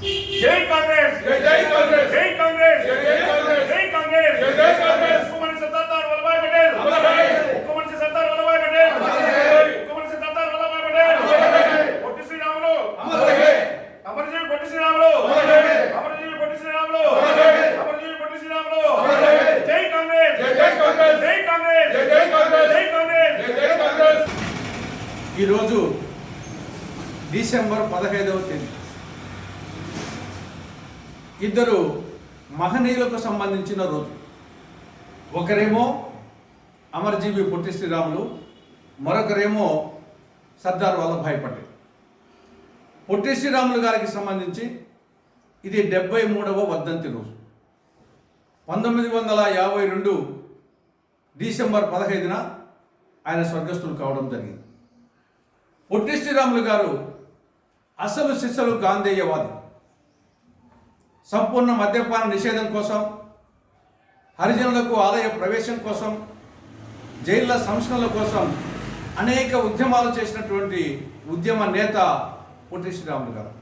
జై కాంగ్రెస్ జై జై కాంగ్రెస్ జై కాంగ్రెస్ జై జై కాంగ్రెస్ జై కాంగ్రెస్ జై కాంగ్రెస్ ముఖ్యమంత్రి సర్దార్ వల్లభాయ్ పటేల్. ముఖ్యమంత్రి సర్దార్ వల్లభాయ్ పటేల్. ముఖ్యమంత్రి సర్దార్ వల్లభాయ్ పటేల్. పొట్టి శ్రీరాములు అమరజీవి పొట్టి శ్రీరాములు. అమరజీవి పొట్టి శ్రీరాములు. అమరజీవి పొట్టి శ్రీరాములు. జై కాంగ్రెస్ జై జై కాంగ్రెస్ జై కాంగ్రెస్ జై జై కాంగ్రెస్ జై కాంగ్రెస్ జై కాంగ్రెస్ ఈరోజు డిసెంబర్ పదహైదవ తేదీ ఇద్దరు మహనీయులకు సంబంధించిన రోజు. ఒకరేమో అమరజీవి పొట్టి శ్రీరాములు మరొకరేమో సర్దార్ వల్లభాయ్ పటేల్. పొట్టి శ్రీరాములు గారికి సంబంధించి ఇది డెబ్బై మూడవ వర్ధంతి రోజు. పంతొమ్మిది వందల యాభై రెండు డిసెంబర్ పదహైదున ఆయన స్వర్గస్థులు కావడం జరిగింది. పొట్టి శ్రీరాములు గారు అసలు శిష్యులు గాంధేయవాది. సంపూర్ణ మద్యపాన నిషేధం కోసం హరిజనులకు ఆలయ ప్రవేశం కోసం జైళ్ళ సంస్కరణల కోసం అనేక ఉద్యమాలు చేసినటువంటి ఉద్యమ నేత పొట్టి శ్రీరాములు గారు.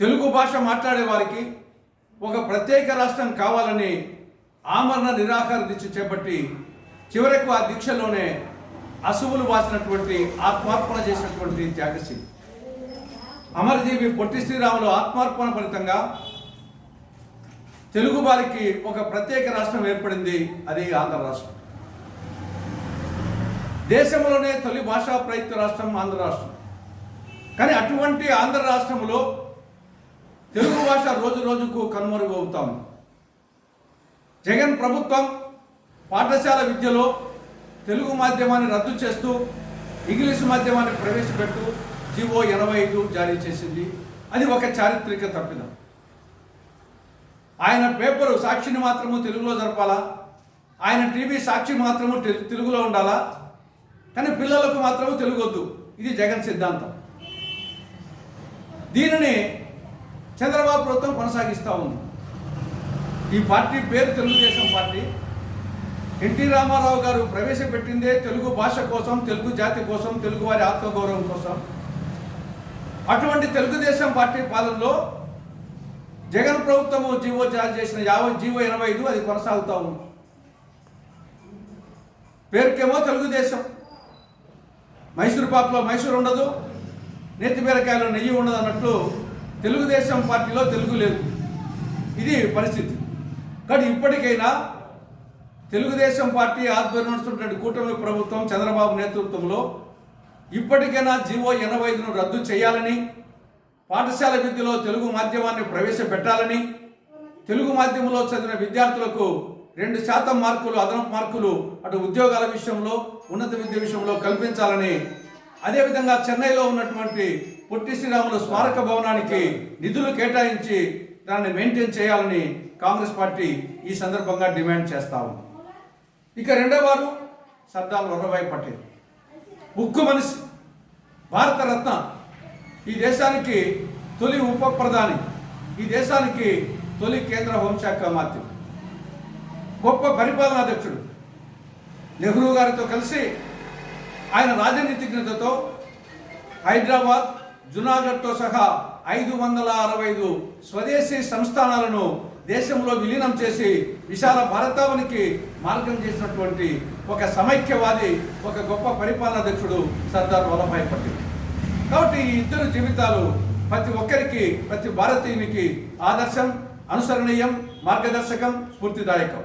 తెలుగు భాష మాట్లాడే వారికి ఒక ప్రత్యేక రాష్ట్రం కావాలని ఆమరణ నిరాహార దీక్ష చేపట్టి చివరకు ఆ దీక్షలోనే అసువులు వాసినటువంటి ఆత్మార్పణ చేసినటువంటి త్యాగశీలి. అమరజీవి పొట్టి శ్రీరాములు ఆత్మార్పణ ఫలితంగా తెలుగు వారికి ఒక ప్రత్యేక రాష్ట్రం ఏర్పడింది అది ఆంధ్ర రాష్ట్రం. దేశంలోనే తొలి భాషా ప్రయుక్త రాష్ట్రం ఆంధ్ర రాష్ట్రం. కానీ అటువంటి ఆంధ్ర రాష్ట్రంలో తెలుగు భాష రోజు రోజుకు కనుమరుగు అవుతాము జగన్ ప్రభుత్వం పాఠశాల విద్యలో తెలుగు మాధ్యమాన్ని రద్దు చేస్తూ ఇంగ్లీష్ మాధ్యమాన్ని ప్రవేశపెడుతూ జీవో ఎనభై ఐదు జారీ చేసింది. అది ఒక చారిత్రక తప్పిదం. ఆయన పేపరు సాక్షిని మాత్రము తెలుగులో జరపాలా? ఆయన టీవీ సాక్షి మాత్రము తెలు- తెలుగులో ఉండాలా? కానీ పిల్లలకు మాత్రము తెలుగు వద్దు ఇది జగన్ సిద్ధాంతం. దీనిని చంద్రబాబు ప్రభుత్వం కొనసాగిస్తూ ఉంది. ఈ పార్టీ పేరు తెలుగుదేశం పార్టీ. ఎన్టీ రామారావు గారు ప్రవేశపెట్టిందే తెలుగు భాష కోసం తెలుగు జాతి కోసం తెలుగు వారి ఆత్మగౌరవం కోసం. అటువంటి తెలుగుదేశం పార్టీ పాలనలో జగన్ ప్రభుత్వము జీవో జారీ చేసిన యాభై జీవో ఎనభై ఐదు అది కొనసాగుతూ ఉంది. పేరుకేమో తెలుగుదేశం. మైసూరు పాకులో మైసూరు ఉండదు నేతి బీరకాయలో నెయ్యి ఉండదు అన్నట్లు తెలుగుదేశం పార్టీలో తెలుగు లేదు. ఇది పరిస్థితి. కానీ ఇప్పటికైనా తెలుగుదేశం పార్టీ ఆధ్వర్యం నడుస్తున్నటువంటి కూటమి ప్రభుత్వం చంద్రబాబు నేతృత్వంలో ఇప్పటికైనా జీవో ఎనభై ఐదును రద్దు చేయాలని పాఠశాల విద్యలో తెలుగు మాధ్యమాన్ని ప్రవేశపెట్టాలని తెలుగు మాధ్యమంలో చదివిన విద్యార్థులకు రెండు శాతం మార్కులు అదనపు మార్కులు అటు ఉద్యోగాల విషయంలో ఉన్నత విద్య విషయంలో కల్పించాలని అదేవిధంగా చెన్నైలో ఉన్నటువంటి పొట్టి శ్రీరాములు స్మారక భవనానికి నిధులు కేటాయించి దాన్ని మెయింటైన్ చేయాలని కాంగ్రెస్ పార్టీ ఈ సందర్భంగా డిమాండ్ చేస్తాము ఇక రెండవ వారు సర్దార్ వల్లభాయ్ పటేల్. ఉక్కు మనిషి భారతరత్న. ఈ దేశానికి తొలి ఉప ప్రధాని ఈ దేశానికి తొలి కేంద్ర హోంశాఖ మంత్రి గొప్ప పరిపాలనాధ్యక్షుడు నెహ్రూ గారితో కలిసి ఆయన రాజనీతిజ్ఞతతో హైదరాబాద్ జునాగఢ్తో సహా ఐదు వందల అరవై ఐదు స్వదేశీ సంస్థానాలను దేశంలో విలీనం చేసి విశాల భారతావనికి మార్గం చేసినటువంటి ఒక సమైక్యవాది ఒక గొప్ప పరిపాలనాధ్యక్షుడు సర్దార్ వల్లభాయ్ పటేల్. కాబట్టి ఈ ఇద్దరు జీవితాలు ప్రతి ఒక్కరికి ప్రతి భారతీయునికి ఆదర్శం అనుసరణీయం మార్గదర్శకం స్ఫూర్తిదాయకం.